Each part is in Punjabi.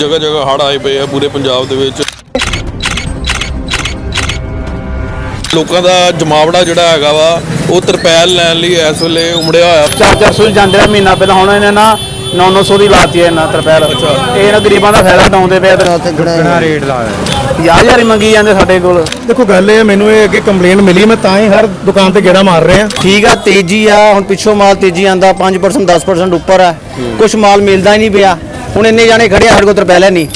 ਜਗ੍ਹਾ ਜਗ੍ਹਾ ਹੜ੍ਹ ਆਏ ਪਏ ਆ ਪੂਰੇ ਪੰਜਾਬ ਦੇ ਵਿੱਚ। ਲੋਕਾਂ ਦਾ ਜਮਾਵੜਾ ਜਿਹੜਾ ਹੈਗਾ ਵਾ ਉਹ ਤਰਪੈਲ ਲੈਣ ਲਈ ਇਸ ਵੇਲੇ ਉਮੜਿਆ ਹੋਇਆ। ਚਾਰ ਚਾਰ ਸੌ ਜਾਂਦੇ ਰਹੇ ਮਹੀਨਾ ਪਹਿਲਾਂ ਹੁਣ ਇਹਨੇ ਨਾ 900 ਦੀ ਲਾਤੀ ਇਹਨਾਂ ਤਰਪੈਲ। ਇਹ ਨਾ ਗਰੀਬਾਂ ਦਾ ਫਾਇਦਾ ਉਠਾਉਂਦੇ ਪਏ ਤੇ ਤੇ ਗਣਾ ਰੇਟ ਲਾਇਆ? 50000 ਹੀ ਮੰਗੀ ਜਾਂਦੇ ਸਾਡੇ ਕੋਲ। ਦੇਖੋ ਗੱਲ ਇਹ ਮੈਨੂੰ ਇਹ ਅੱਗੇ ਕੰਪਲੇਂਟ ਮਿਲੀ ਮੈਂ ਤਾਂ ਹੀ ਹਰ ਦੁਕਾਨ ਤੇ ਗੇੜਾ ਮਾਰ ਰਿਹਾ। ਠੀਕ ਆ ਤੇਜ਼ੀ ਆ ਹੁਣ ਪਿੱਛੋਂ ਮਾਲ ਤੇਜ਼ੀ ਆਂਦਾ 5% 10% ਉੱਪਰ ਆ। ਕੁਝ ਮਾਲ ਮਿਲਦਾ ਹੀ ਨਹੀਂ ਪਿਆ। ਹੁਣ ਇੰਨੇ ਜਾਣੇ ਖੜੇ ਆ, ਸਾਡੇ ਕੋਲ ਤਰਪੈਲ ਹੈ ਨਹੀਂ।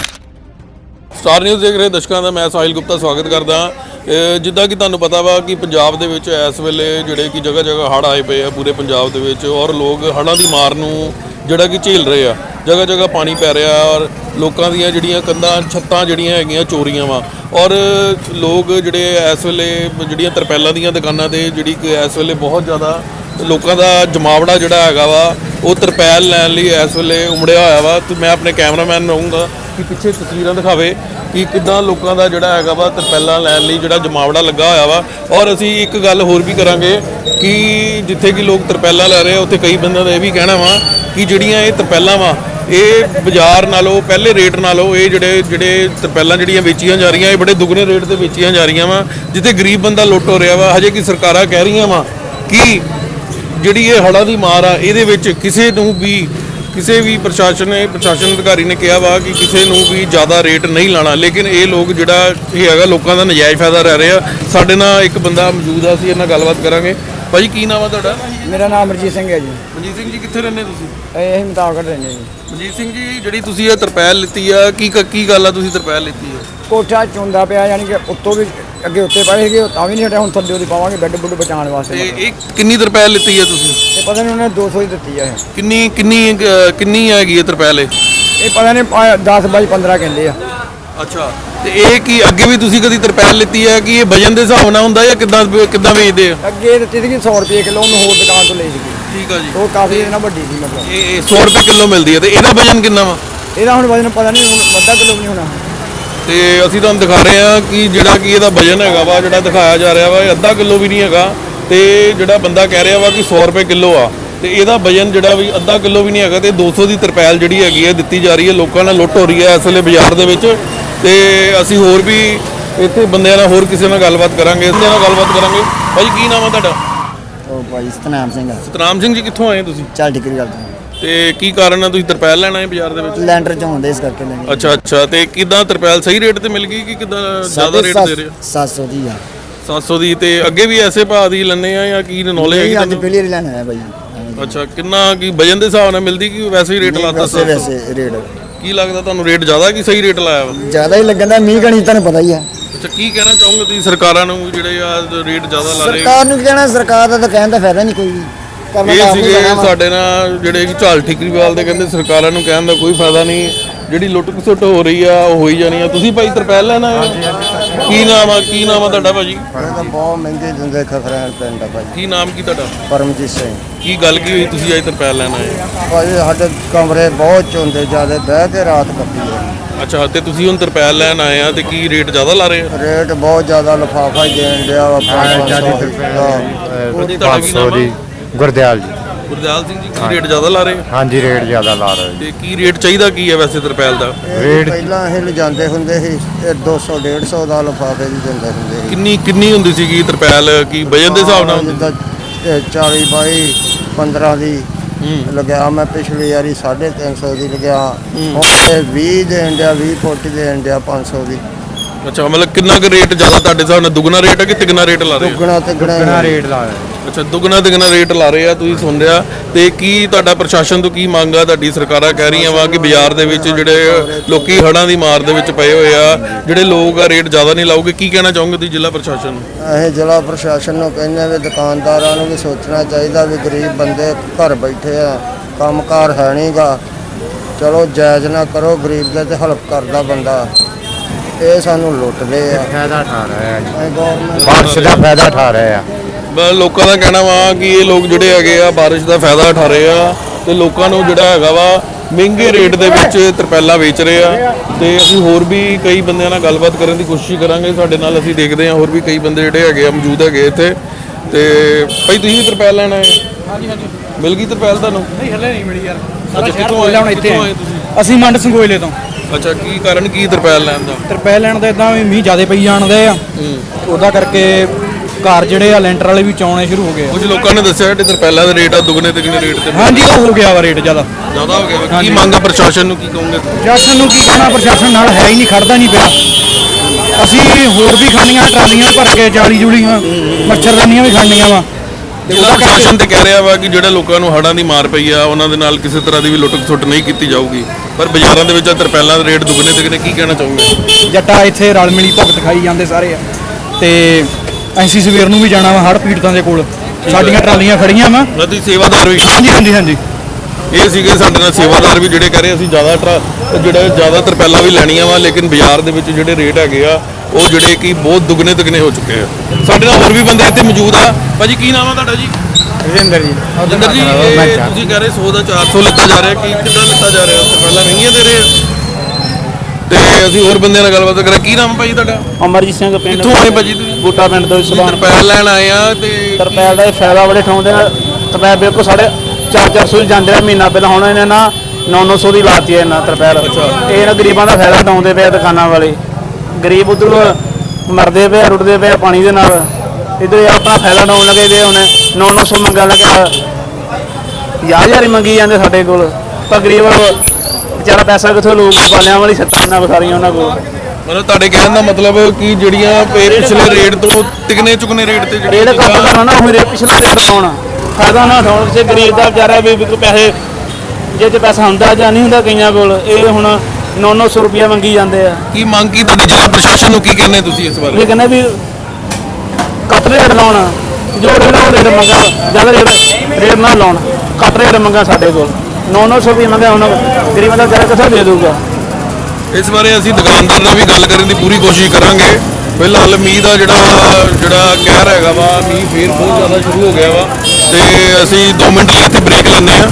ਸਟਾਰ ਨਿਊਜ਼ ਦੇਖ ਰਹੇ ਦਰਸ਼ਕਾਂ ਦਾ, ਮੈਂ ਸਾਹਿਲ ਗੁਪਤਾ ਸਵਾਗਤ ਕਰਦਾ। ਜਿੱਦਾਂ ਕਿ ਤੁਹਾਨੂੰ ਪਤਾ ਵਾ ਕਿ ਪੰਜਾਬ ਦੇ ਵਿੱਚ ਇਸ ਵੇਲੇ ਜਿਹੜੇ ਕਿ ਜਗ੍ਹਾ ਜਗ੍ਹਾ ਹੜ੍ਹ ਆਏ ਪਏ ਆ ਪੂਰੇ ਪੰਜਾਬ ਦੇ ਵਿੱਚ ਔਰ ਲੋਕ ਹੜ੍ਹਾਂ ਦੀ ਮਾਰ ਨੂੰ ਜਿਹੜਾ ਕਿ ਝੇਲ ਰਹੇ ਆ। ਜਗ੍ਹਾ ਜਗ੍ਹਾ ਪਾਣੀ ਪੈ ਰਿਹਾ ਔਰ ਲੋਕਾਂ ਦੀਆਂ ਜਿਹੜੀਆਂ ਕੰਧਾਂ, ਛੱਤਾਂ ਜਿਹੜੀਆਂ ਹੈਗੀਆਂ ਚੋਰੀਆਂ ਵਾ। ਔਰ ਲੋਕ ਜਿਹੜੇ ਇਸ ਵੇਲੇ ਜਿਹੜੀਆਂ ਤਰਪੈਲਾਂ ਦੀਆਂ ਦੁਕਾਨਾਂ ਤੇ ਜਿਹੜੀ ਕਿ ਇਸ ਵੇਲੇ ਬਹੁਤ ਜ਼ਿਆਦਾ ਲੋਕਾਂ ਦਾ ਜਮਾਵੜਾ ਜਿਹੜਾ ਹੈਗਾ ਵਾ, ਉਹ ਤਰਪੈਲ ਲੈਣ ਲਈ ਇਸ ਵੇਲੇ ਉਮੜਿਆ ਹੋਇਆ ਵਾ। ਤੇ ਮੈਂ ਆਪਣੇ ਕੈਮਰਾਮੈਨ ਨੂੰ ਰਹੂੰਗਾ ਕਿ ਪਿੱਛੇ ਤਸਵੀਰਾਂ ਦਿਖਾਵੇ ਕਿ ਕਿੱਦਾਂ ਲੋਕਾਂ ਦਾ ਜਿਹੜਾ ਹੈਗਾ ਵਾ, ਤਰਪੈਲਾਂ ਲੈਣ ਲਈ ਜਿਹੜਾ ਜਮਾਵੜਾ ਲੱਗਾ ਹੋਇਆ ਵਾ। ਔਰ ਅਸੀਂ ਇੱਕ ਗੱਲ ਹੋਰ ਵੀ ਕਰਾਂਗੇ ਕਿ ਜਿੱਥੇ ਕਿ ਲੋਕ ਤਰਪੈਲਾਂ ਲੈ ਰਹੇ ਆ, ਉੱਥੇ ਕਈ ਬੰਦਿਆਂ ਦਾ ਇਹ ਵੀ ਕਹਿਣਾ ਵਾ ਕਿ ਜਿਹੜੀਆਂ ਇਹ ਤਰਪੈਲਾਂ ਵਾ, ਇਹ ਬਾਜ਼ਾਰ ਨਾਲੋਂ, ਪਹਿਲੇ ਰੇਟ ਨਾਲੋਂ ਇਹ ਜਿਹੜੇ ਜਿਹੜੇ ਤਰਪੈਲਾਂ ਜਿਹੜੀਆਂ ਵੇਚੀਆਂ ਜਾ ਰਹੀਆਂ, ਇਹ ਬੜੇ ਦੁੱਗਣੇ ਰੇਟ ਤੇ ਵੇਚੀਆਂ ਜਾ ਰਹੀਆਂ ਵਾ। ਜਿੱਥੇ ਗਰੀਬ ਬੰਦਾ ਲੁੱਟ ਹੋ ਰਿਹਾ ਵਾ, ਹਜੇ ਕਿ ਸਰਕਾਰਾਂ ਕਹਿ ਰਹੀਆਂ ਵਾ ਕਿ ਜਿਹੜੀ ਇਹ ਹੜ੍ਹਾਂ ਦੀ ਮਾਰ ਆ, ਇਹਦੇ ਵਿੱਚ ਕਿਸੇ ਨੂੰ ਵੀ, ਕਿਸੇ ਵੀ ਪ੍ਰਸ਼ਾਸਨ ਨੇ, ਪ੍ਰਸ਼ਾਸਨ ਅਧਿਕਾਰੀ ਨੇ ਕਿਹਾ ਵਾ ਕਿ ਕਿਸੇ ਨੂੰ ਵੀ ਜ਼ਿਆਦਾ ਰੇਟ ਨਹੀਂ ਲਾਣਾ। ਲੇਕਿਨ ਇਹ ਲੋਕ ਜਿਹੜਾ ਇਹ ਹੈਗਾ, ਲੋਕਾਂ ਦਾ ਨਜਾਇਜ਼ ਫਾਇਦਾ ਲੈ ਰਹੇ। ਆ ਸਾਡੇ ਨਾਲ ਇੱਕ ਬੰਦਾ ਮੌਜੂਦ ਆ, ਅਸੀਂ ਇਹਨਾਂ ਨਾਲ ਗੱਲਬਾਤ ਕਰਾਂਗੇ। ਭਾਜੀ, ਕੀ ਨਾਮ ਆ ਤੁਹਾਡਾ? ਮੇਰਾ ਨਾਮ ਅਮਰਜੀਤ ਸਿੰਘ ਹੈ ਜੀ। ਮਨਜੀਤ ਸਿੰਘ ਜੀ ਕਿੱਥੇ ਰਹਿੰਦੇ ਤੁਸੀਂ? ਇਹ ਅਸੀਂ ਮੁਤਾਬਕ ਰਹਿੰਦੇ ਜੀ। ਮਨਜੀਤ ਸਿੰਘ ਜੀ ਜਿਹੜੀ ਤੁਸੀਂ ਇਹ ਤਰਪੈਲ ਲਿੱਤੀ ਆ ਕੀ ਕੀ ਗੱਲ ਆ ਤੁਸੀਂ ਤਰਪੈਲ ਲਿੱਤੀ ਆ? ਕੋਠਾ ਚੁੰਦਾ ਪਿਆ ਯਾਨੀ ਕਿ ਉੱਤੋਂ ਵੀ ਅੱਗੇ ਉੱਤੇ ਪਏ ਸੀਗੇ ਤਾਂ ਵੀ ਨਹੀਂ ਹਟਿਆ ਹੁਣ ਥੱਲੇ ਉਹਦੀ ਪਾਵਾਂਗੇ ਬੈੱਡ ਬੁੱਡ ਬਚਾਉਣ ਵਾਸਤੇ। ਤੇ ਇਹ ਕਿੰਨੀ ਤਰਪੈਲ ਲਿੱਤੀ ਆ ਤੁਸੀਂ? ਇਹ ਪਤਾ ਨਹੀਂ ਉਹਨੇ 200 ਹੀ ਦਿੱਤੀ ਆ ਇਹ। ਕਿੰਨੀ ਕਿੰਨੀ ਕਿੰਨੀ ਹੈਗੀ ਇਹ ਤਰਪੈਲ ਇਹ? ਇਹ ਪਤਾ ਨਹੀਂ 10 ਬਾਈ 15 ਕਹਿੰਦੇ ਆ। ਅੱਛਾ ਤੇ ਇਹ ਕੀ ਅੱਗੇ ਵੀ ਤੁਸੀਂ ਕਦੀ ਤਰਪੈਲ ਲਿੱਤੀ ਹੈ ਕਿ ਇਹ ਵਜਨ ਦੇ ਹਿਸਾਬ ਨਾਲ ਹੁੰਦਾ ਜਾਂ ਕਿੱਦਾਂ ਕਿੱਦਾਂ ਵੇਚਦੇ ਆ? ਅੱਗੇ ਦਿੱਤੀ ਸੀਗੀ 100 ਰੁਪਏ ਕਿਲੋ ਉਹਨੂੰ ਹੋਰ ਦੁਕਾਨ ਤੋਂ ਲਈ ਸੀਗੀ। ਠੀਕ ਆ ਜੀ। ਉਹ ਕਾਫੀ ਇਹਨਾਂ ਵੱਡੀ ਸੀ ਮਤਲਬ। ਇਹ ਇਹ 100 ਰੁਪਏ ਕਿਲੋ ਮਿਲਦੀ ਹੈ ਤੇ ਇਹਦਾ ਵਜਨ ਕਿੰਨਾ ਵਾ? ਇਹਦਾ ਹੁਣ ਵਜਨ ਪਤਾ ਨਹੀਂ ਹੁਣ ਅੱਧਾ ਕਿਲੋ ਵੀ ਨਹੀਂ ਹੋਣਾ। ਤੇ ਅਸੀਂ ਤੁਹਾਨੂੰ ਦਿਖਾ ਰਹੇ ਹਾਂ ਕਿ ਜਿਹੜਾ ਕਿ ਇਹਦਾ ਵਜਨ ਹੈਗਾ ਵਾ ਜਿਹੜਾ ਦਿਖਾਇਆ ਜਾ ਰਿਹਾ ਵਾ ਇਹ ਅੱਧਾ ਕਿਲੋ ਵੀ ਨਹੀਂ ਹੈਗਾ। ਤੇ ਜਿਹੜਾ ਬੰਦਾ ਕਹਿ ਰਿਹਾ ਵਾ ਕਿ 100 ਰੁਪਏ ਕਿਲੋ ਆ ਤੇ ਇਹਦਾ ਵਜਨ ਜਿਹੜਾ ਵੀ ਅੱਧਾ ਕਿਲੋ ਵੀ ਨਹੀਂ ਹੈਗਾ ਤੇ 200 ਦੀ ਤਰਪੈਲ ਜਿਹੜੀ ਹੈਗੀ ਹੈ ਦਿੱਤੀ ਜਾ ਰਹੀ ਹੈ। ਲੋਕਾਂ ਨਾਲ ਲੁੱਟ ਹੋ ਰਹੀ ਹੈ ਇਸ ਵੇਲੇ ਬਾਜ਼ਾਰ ਦੇ ਵਿੱਚ। ਤੇ ਅਸੀਂ ਹੋਰ ਵੀ ਇੱਥੇ ਬੰਦਿਆਂ ਨਾਲ ਹੋਰ ਕਿਸੇ ਨਾਲ ਗੱਲਬਾਤ ਕਰਾਂਗੇ। ਬੰਦਿਆਂ ਨਾਲ ਗੱਲਬਾਤ ਕਰਾਂਗੇ। ਭਾਈ ਕੀ ਨਾਮ ਆ ਤੁਹਾਡਾ? ਭਾਈ ਸਤਨਾਮ ਸਿੰਘ ਆ। ਸਤਨਾਮ ਸਿੰਘ ਜੀ ਕਿੱਥੋਂ ਆਏ ਤੁਸੀਂ? ਚੱਲ ਠਿਕਰੀ ਗੱਲ ਤੋਂ। ਤੇ ਕੀ ਕਾਰਨ ਆ ਤੁਸੀਂ ਤਰਪੈਲ ਲੈਣ ਆਏ ਬਾਜ਼ਾਰ ਦੇ ਵਿੱਚ? ਲੈਂਟਰ ਚ ਹੁੰਦੇ ਇਸ ਕਰਕੇ ਲੈਣੀ ਅੱਛਾ ਅੱਛਾ। ਤੇ ਕਿਦਾਂ ਤਰਪੈਲ ਸਹੀ ਰੇਟ ਤੇ ਮਿਲ ਗਈ ਕਿ ਕਿਦਾਂ ਜ਼ਿਆਦਾ ਰੇਟ ਦੇ ਰਹੇ ਆ 700 ਦੀ ਆ। 700 ਦੀ। ਤੇ ਅੱਗੇ ਵੀ ਐਸੇ ਭਾਅ ਦੀ ਲੈਣੇ ਆ ਜਾਂ ਕੀ ਨੌਲੇਜ ਇਹ ਹੈ ਅੱਜ ਪਹਿਲੀ ਵਾਰੀ ਲੈਣਾ ਹੈ ਭਾਈ ਅੱਛਾ ਕਿੰਨਾ ਕੀ ਵਜਨ ਦੇ ਹਿਸਾਬ ਨਾਲ ਮਿਲਦੀ ਕਿ ਵੈਸੇ ਹੀ ਰੇਟ ਲਾਤਾ ਵੈਸੇ 700 ਵੈਸੇ ਰੇਟ ਕੀ ਲੱਗਦਾ ਤੁਹਾਨੂੰ ਰੇਟ ਜ਼ਿਆਦਾ ਕਿ ਸਹੀ ਰੇਟ ਲਾਇਆ ਵਾ? ਜ਼ਿਆਦਾ ਹੀ ਲੱਗਦਾ ਮੀਂਹ ਕਣੀ ਤੁਹਾਨੂੰ ਪਤਾ ਹੀ ਆ। ਅੱਛਾ ਕੀ ਕਹਿਣਾ ਚਾਹੋਗੇ ਤੁਸੀਂ ਸਰਕਾਰਾਂ ਨੂੰ ਜਿਹੜੇ ਆ ਰੇਟ ਜ਼ਿਆਦਾ ਲਾ ਰਹੇ? ਸਰਕਾਰ ਨੂੰ ਕੀ ਕਹਿਣਾ ਸਰਕਾਰ ਦਾ ਤਾਂ ਕਹਿਣ ਦਾ ਫਾਇਦਾ ਨਹੀਂ ਕੋਈ ਵੀ। ਕਰਨਾ ਤਾਂ ਇਹ ਸੀਗੇ। ਸਾਡੇ ਨਾਲ ਜਿਹੜੇ ਕਿ ਝਾਲ ਠਿਕਰੀਵਾਲ ਦੇ ਕਹਿੰਦੇ ਸਰਕਾਰਾਂ ਨੂੰ ਕਹਿਣ ਦਾ ਕੋਈ ਫਾਇਦਾ ਨਹੀਂ। ਜਿਹੜੀ ਲੁੱਟ ਖਸੁੱਟ ਹੋ ਰਹੀ ਆ ਉਹ ਹੋਈ ਜਾਣੀ ਆ। ਤੁਸੀਂ ਭਾਈ ਤਰਪੈਲ ਲੈਣਾ ਹੈ? ਕੀ ਨਾਮ ਆ ਕੀ ਨਾਮ ਆ ਤੁਹਾਡਾ ਭਾਜੀ? ਇਹ ਤਾਂ ਬਹੁਤ ਮਹਿੰਗੇ ਦਿੰਦੇ ਖਖਰਾਂ ਪਿੰਡ ਆ ਭਾਈ ਕੀ ਨਾਮ ਕੀ ਤੁਹਾਡਾ? ਪਰਮਜੀਤ ਸਿੰਘ। ਕੀ ਗੱਲ ਕੀ ਹੋਈ? ਤੁਸੀਂ ਅੱਜ ਤਰਪੈਲ ਲੈਣ ਆਏ ਭਾਈ ਸਾਡੇ ਕਮਰੇ ਬਹੁਤ ਚੁੰਦੇ ਜਿਆਦੇ ਬਹਿ ਕੇ ਰਾਤ ਕੱਟੀ ਹੈ ਅੱਛਾ ਤੇ ਤੁਸੀਂ ਹੁਣ ਤਰਪੈਲ ਲੈਣ ਆਏ ਆ ਤੇ ਕੀ ਰੇਟ ਜ਼ਿਆਦਾ ਲਾ ਰਹੇ ਆ? ਰੇਟ ਬਹੁਤ ਜ਼ਿਆਦਾ ਲਫਾਫਾ ਹੀ ਦੇਣ ਡਿਆ ਵਾ ਤੁਹਾਡਾ ਕੀ ਨਾਮ ਆ? ਗੁਰਦਿਆਲ ਜੀ। ਗੁਰਦਿਆਲ ਸਿੰਘ ਜੀ ਕੀ ਰੇਟ ਜ਼ਿਆਦਾ ਲਾ ਰਹੇ ਆ? ਹਾਂਜੀ ਰੇਟ ਜ਼ਿਆਦਾ ਲਾ ਰਹੇ ਤੇ ਕੀ ਰੇਟ ਚਾਹੀਦਾ ਕੀ ਹੈ ਵੈਸੇ ਤਰਪੈਲ ਦਾ? ਰੇਟ ਪਹਿਲਾਂ ਇਹ ਲਿਜਾਂਦੇ ਹੁੰਦੇ ਸੀ ਇਹ 200 150 ਦਾ ਲਫਾਫੇ ਦੀ ਦਿੰਦੇ ਹੁੰਦੇ ਸੀ। ਕਿੰਨੀ ਕਿੰਨੀ ਹੁੰਦੀ ਸੀਗੀ ਤਰਪੈਲ? ਕੀ ਵਜਨ ਦੇ ਹਿਸਾਬ ਨਾਲ ਹੁੰਦੀ ਜਿੱਦਾਂ ਇਹ 40 ਬਾਈ 15 ਦੀ ਲਗਿਆ ਮੈਂ ਪਿਛਲੀ ਵਾਰੀ 350 ਦੀ ਲਗਿਆ। ਹੁਣ ਇਹ 20 ਦੇਣ ਡਿਆ 20 ਫੁੱਟ ਦੇਣ ਡਿਆ 500 ਦੀ। ਅੱਛਾ ਮਤਲਬ ਕਿੰਨਾ ਕੁ ਰੇਟ ਜ਼ਿਆਦਾ ਤੁਹਾਡੇ ਹਿਸਾਬ ਨਾਲ? ਦੁੱਗਣਾ ਰੇਟ ਹੈ ਕਿ ਤਿਗਣਾ ਰੇਟ ਲਾ ਰਹੇ ਆ ਦੁੱਗਣਾ ਤੇ ਕਿੰਨਾ ਗਣਾ ਰੇਟ ਲਾ ਰਹੇ ਅੱਛਾ ਦੁੱਗਣਾ ਤਿਗਣਾ ਰੇਟ ਲਾ ਰਹੇ ਆ ਤੁਸੀਂ ਸੁਣ ਰਿਹਾ ਤੇ ਕੀ ਤੁਹਾਡਾ ਪ੍ਰਸ਼ਾਸਨ ਤੋਂ ਕੀ ਮੰਗ ਆ? ਤੁਹਾਡੀ ਸਰਕਾਰਾਂ ਕਹਿ ਰਹੀਆਂ ਵਾ ਕਿ ਬਾਜ਼ਾਰ ਦੇ ਵਿੱਚ ਜਿਹੜੇ ਲੋਕੀ ਹੜਾਂ ਦੀ ਮਾਰ ਦੇ ਵਿੱਚ ਪਏ ਹੋਏ ਆ ਜਿਹੜੇ ਲੋਕ ਆ ਰੇਟ ਜ਼ਿਆਦਾ ਨਹੀਂ ਲਾਓਗੇ ਕੀ ਕਹਿਣਾ ਚਾਹੋਗੇ ਤੁਸੀਂ ਜ਼ਿਲ੍ਹਾ ਪ੍ਰਸ਼ਾਸਨ ਨੂੰ? ਇਹ ਜ਼ਿਲ੍ਹਾ ਪ੍ਰਸ਼ਾਸਨ ਨੂੰ ਕਹਿੰਦੇ ਵੀ ਦੁਕਾਨਦਾਰਾਂ ਨੂੰ ਵੀ ਸੋਚਣਾ ਚਾਹੀਦਾ ਵੀ ਗਰੀਬ ਬੰਦੇ ਘਰ ਬੈਠੇ ਆ ਕੰਮਕਾਰ ਹੈ ਨਹੀਂਗਾ। ਚਲੋ ਜਾਇਜ਼ ਨਾ ਕਰੋ ਗਰੀਬ ਦੇ ਤੇ ਹੈਲਪ ਕਰਦਾ ਬੰਦਾ। ਇਹ ਸਾਨੂੰ ਲੁੱਟਦੇ ਆ। ਫਾਇਦਾ ਉਠਾ ਰਹੇ ਆ ਗਵਰਨਮੈਂਟ ਬਾਰਿਸ਼ ਦਾ ਫਾਇਦਾ ਉਠਾ ਰਹੇ ਆ। ਲੋਕਾਂ ਦਾ ਕਹਿਣਾ ਵਾ ਕਿ ਇਹ ਲੋਕ ਜਿਹੜੇ ਹੈਗੇ ਆ ਬਾਰਿਸ਼ ਦਾ ਫਾਇਦਾ ਉਠਾ ਰਹੇ ਆ ਤੇ ਲੋਕਾਂ ਨੂੰ ਜਿਹੜਾ ਹੈਗਾ ਵਾ ਮਹਿੰਗੇ ਰੇਟ ਦੇ ਵਿੱਚ ਤਰਪੈਲਾ ਵੇਚ ਰਹੇ ਆ ਤੇ ਅਸੀਂ ਹੋਰ ਵੀ ਕਈ ਬੰਦਿਆਂ ਨਾਲ ਗੱਲਬਾਤ ਕਰਨ ਦੀ ਕੋਸ਼ਿਸ਼ ਕਰਾਂਗੇ ਸਾਡੇ ਨਾਲ ਅਸੀਂ ਦੇਖਦੇ ਹਾਂ ਹੋਰ ਵੀ ਕਈ ਬੰਦੇ ਜਿਹੜੇ ਹੈਗੇ ਆ ਮੌਜੂਦ ਹੈਗੇ ਇੱਥੇ ਤੇ ਭਾਈ ਤੁਸੀਂ ਵੀ ਤਰਪੈਲ ਲੈਣਾ ਹੈ? ਹਾਂਜੀ ਹਾਂਜੀ। ਮਿਲ ਗਈ ਤਰਪੈਲ ਤੁਹਾਨੂੰ? ਨਹੀਂ ਹਲੇ ਨਹੀਂ ਮਿਲੀ ਯਾਰ। ਅੱਛਾ ਕਿੱਥੋਂ ਆਏ? ਆਏ ਤੁਸੀਂ? ਅਸੀਂ ਮੰਡ ਸੰਗੋਇਲੇ ਤੋਂ। ਅੱਛਾ ਕੀ ਕਾਰਨ ਕੀ ਤਰਪੈਲ ਲੈਣ ਦਾ? ਤਰਪੈਲ ਲੈਣ ਦਾ ਇਦਾਂ ਵੀ ਮੀਂਹ ਜ਼ਿਆਦਾ ਪਈ ਜਾਣਦੇ ਆ। ਉਹਦਾ ਕਰਕੇ ਘਰ ਜਿਹੜੇ ਆ ਲੈਂਟਰ ਵਾਲੇ ਵੀ ਚੌਣੇ ਸ਼ੁਰੂ ਹੋ ਗਏ ਆ। ਕੁਝ ਲੋਕਾਂ ਨੇ ਦੱਸਿਆ ਕਿ ਤਰਪੈਲਾਂ ਦਾ ਰੇਟ ਆ ਦੁੱਗਣੇ ਤਿਗਣੇ ਰੇਟ ਤੇ। ਹਾਂਜੀ ਉਹ ਹੋ ਗਿਆ ਵਾ ਰੇਟ ਜ਼ਿਆਦਾ। ਜ਼ਿਆਦਾ ਹੋ ਗਿਆ ਵਾ। ਕੀ ਮੰਗ ਆ ਪ੍ਰਸ਼ਾਸਨ ਨੂੰ ਕੀ ਕਹੋਗੇ? ਪ੍ਰਸ਼ਾਸਨ ਨੂੰ ਕੀ ਕਹਿਣਾ? ਪ੍ਰਸ਼ਾਸਨ ਨਾਲ ਹੈ ਹੀ ਨਹੀਂ ਖੜਦਾ ਨਹੀਂ ਪਿਆ। ਅਸੀਂ ਹੋਰ ਵੀ ਖਾਣੀਆਂ ਟਰਾਲੀਆਂ ਭਰ ਕੇ ਜਾਲੀ ਜੁਲੀਆਂ ਮੱਛਰਦਾਨੀਆਂ ਵੀ ਖਾਣੀਆਂ ਵਾ। ਜਿਹੜਾ ਪ੍ਰਸ਼ਾਸਨ ਤੇ ਕਹਿ ਰਿਹਾ ਵਾ ਕਿ ਜਿਹੜੇ ਲੋਕਾਂ ਨੂੰ ਹੜ੍ਹਾਂ ਦੀ ਮਾਰ ਪਈ ਆ ਉਹਨਾਂ ਦੇ ਨਾਲ ਕਿਸੇ ਤਰ੍ਹਾਂ ਦੀ ਵੀ ਲੁੱਟ ਖਸੁੱਟ ਨਹੀਂ ਕੀਤੀ ਜਾਊਗੀ। ਪਰ ਬਾਜ਼ਾਰਾਂ ਦੇ ਵਿੱਚ ਆਹ ਤਰਪੈਲਾਂ ਦੇ ਰੇਟ ਦੁੱਗਣੇ ਤਿਗਣੇ ਕੀ ਕਹਿਣਾ ਚਾਹੋਗੇ? ਜੱਟਾ ਇੱਥੇ ਰਲ ਮਿਲੀ ਭੁਗਤ ਖਾਈ ਜਾਂਦੇ ਸਾਰੇ। ਆ ਤੇ ਅਸੀਂ ਸਵੇਰ ਨੂੰ ਵੀ ਜਾਣਾ ਵਾ ਹੜ ਪੀੜਤਾਂ ਦੇ ਕੋਲ। ਸਾਡੀਆਂ ਟਰਾਲੀਆਂ ਖੜੀਆਂ ਵਾ। ਨਾ ਤੁਸੀਂ ਸੇਵਾਦਾਰ ਵੀ ਹਾਂਜੀ ਹਾਂਜੀ ਹਾਂਜੀ। ਇਹ ਸੀਗੇ ਸਾਡੇ ਨਾਲ ਸੇਵਾਦਾਰ ਵੀ ਜਿਹੜੇ ਕਹਿ ਰਹੇ ਅਸੀਂ ਜ਼ਿਆਦਾ ਟਰਾ- ਜਿਹੜੇ ਜ਼ਿਆਦਾ ਤਰਪੈਲਾਂ ਵੀ ਲੈਣੀਆਂ ਵਾ ਲੇਕਿਨ ਬਾਜ਼ਾਰ ਦੇ ਵਿੱਚ ਜਿਹੜੇ ਰੇਟ ਹੈਗੇ ਆ ਉਹ ਜਿਹੜੇ ਕਿ ਬਹੁਤ ਦੁੱਗਣੇ ਤਿਗਣੇ ਹੋ ਚੁੱਕੇ ਆ। ਸਾਡੇ ਨਾਲ ਹੋਰ ਵੀ ਬੰਦੇ ਇੱਥੇ ਮੌਜੂਦ ਆ। ਭਾਜੀ ਕੀ ਨਾਮ ਆ ਤੁਹਾਡਾ ਜੀ? ਰਜਿੰਦਰ ਜੀ। ਜਿੰਦਰ ਜੀ ਇਹ ਤੁਸੀਂ ਕਹਿ ਰਹੇ 100 ਦਾ 400 ਲਿੱਤਾ ਜਾ ਰਿਹਾ ਕੀ ਕਿੱਦਾਂ ਲਿੱਤਾ ਜਾ ਰਿਹਾ? ਤਰਪੈਲਾਂ ਮਹਿੰਗੀਆਂ ਦੇ ਰਹੇ ਆ। ਤੇ ਅਸੀਂ ਹੋਰ ਬੰਦਿਆਂ ਨਾਲ ਗੱਲਬਾਤ ਕਰਾਂ ਕੀ ਨਾਮ ਭਾਜੀ ਤੁਹਾਡਾ? ਅਮਰਜੀਤ ਸਿੰਘ ਪਿੰਡ ਕਿੱਥੋਂ ਆਏ ਭਾਜੀ ਤੁਸੀਂ? ਬੂਟਾ ਪਿੰਡ ਤੋਂ ਸਬਾਨ ਤਰਪੈਲ ਲੈਣ ਆਏ ਆ ਤੇ ਤਰਪੈਲ ਦਾ ਇਹ ਫਾਇਦਾ ਬੜੇ ਠਾਉਂਦੇ ਆ। ਤਰਪੈਲ ਬਿਲਕੁਲ ਸਾਡੇ 4-400 ਦੀ ਜਾਂਦੇ ਆ ਮਹੀਨਾ ਪਹਿਲਾਂ। ਹੁਣ ਇਹਨੇ ਨਾ 900 ਦੀ ਲਾਤੀ ਹੈ ਇਹਨਾਂ ਤਰਪੈਲ। ਇਹ ਨਾ ਗਰੀਬਾਂ ਦਾ ਫਾਇਦਾ ਉਠਾਉਂਦੇ ਪਏ ਆ ਦੁਕਾਨਾਂ ਵਾਲੇ। ਗਰੀਬ ਉਧਰ ਮਰਦੇ ਪਏ ਆ, ਰੁੱਟਦੇ ਪਏ ਆ ਪਾਣੀ ਦੇ ਨਾਲ। ਇਧਰ ਆਪਣਾ ਫਾਇਦਾ ਉਠਾਉਣ ਲੱਗੇ ਤੇ ਹੁਣ। 900 ਮੰਗਣ ਲੱਗਾ ਯਾਰ ਯਾਰ ਹੀ ਮੰਗੀ ਜਾਂਦੇ ਸਾਡੇ ਕੋਲ। ਪਰ ਗਰੀਬ ਵਿਚਾਰਾ ਪੈਸਾ ਕਿੱਥੋਂ ਲਊਗਾ ਬਾਲਿਆਂ ਵਾਲੀ ਸੱਤਾਂ ਇਹਨਾਂ ਕੋਲ ਸਾਰੀਆਂ ਉਹਨਾਂ ਕੋਲ। ਮਤਲਬ ਤੁਹਾਡੇ ਕਹਿਣ ਦਾ ਮਤਲਬ ਕਿ ਜਿਹੜੀਆਂ ਇਹ ਪਿਛਲੇ ਰੇਟ ਤੋਂ ਤਿਗਨੇ ਚੁਗਨੇ ਰੇਟ ਤੇ ਰੇਟ ਘੱਟ ਚੀਜ਼ਾਂ- ਕਰਨਾ ਨਾ ਹੁਣ ਰੇਟ ਪਿਛਲਾ ਰੇਟ ਲਾਉਣਾ ਫਾਇਦਾ ਨਾ ਉਠਾਉਣ ਕਿਸੇ ਗਰੀਬ ਦਾ ਵਿਚਾਰਾ ਵੀ ਵੀ ਕੋਈ ਪੈਸੇ ਜੇ ਤੇ ਪੈਸਾ ਹੁੰਦਾ ਜਾਂ ਨਹੀਂ ਹੁੰਦਾ ਕਈਆਂ ਕੋਲ ਇਹ ਹੁਣ 900 ਰੁਪਇਆ ਮੰਗੀ ਜਾਂਦੇ ਆ। ਕੀ ਮੰਗ ਕੀ ਤੁਹਾਡੀ ਜ਼ਿਲ੍ਹਾ ਪ੍ਰਸ਼ਾਸਨ ਨੂੰ ਕੀ ਕਹਿੰਦੇ ਤੁਸੀਂ ਇਸ ਬਾਰੇ? ਇਹ ਕਹਿੰਦੇ ਵੀ ਕੱਟ ਰੇਟ ਲਾਉਣਾ ਜੋ ਰੇਟ ਉਹ ਰੇਟ ਮੰਗਾ ਜ਼ਿਆਦਾ ਰੇਟ ਰੇਟ ਨਾ ਲਾਉਣ ਕੱਟ ਰੇਟ ਮੰਗਾ ਸਾਡੇ ਕੋਲ। 900 ਰੁਪਇਆ ਮੰਗਾ ਉਹਨਾਂ ਗਰੀਬਾਂ ਦਾ ਵਿਚਾਰਾ ਕਿੱਥੋਂ ਦੇ ਦੂਗਾ ਇਸ ਬਾਰੇ ਅਸੀਂ ਦੁਕਾਨਦਾਰ ਨਾਲ ਵੀ ਗੱਲ ਕਰਨ ਦੀ ਪੂਰੀ ਕੋਸ਼ਿਸ਼ ਕਰਾਂਗੇ। ਫਿਲਹਾਲ ਮੀਂਹ ਦਾ ਜਿਹੜਾ ਜਿਹੜਾ ਕਹਿਰ ਹੈਗਾ ਵਾ, ਮੀਂਹ ਫੇਰ ਬਹੁਤ ਜ਼ਿਆਦਾ ਸ਼ੁਰੂ ਹੋ ਗਿਆ ਵਾ। ਤੇ ਅਸੀਂ 2 ਮਿੰਟ ਲਈ ਇੱਥੇ ਬ੍ਰੇਕ ਲੈਂਦੇ ਆ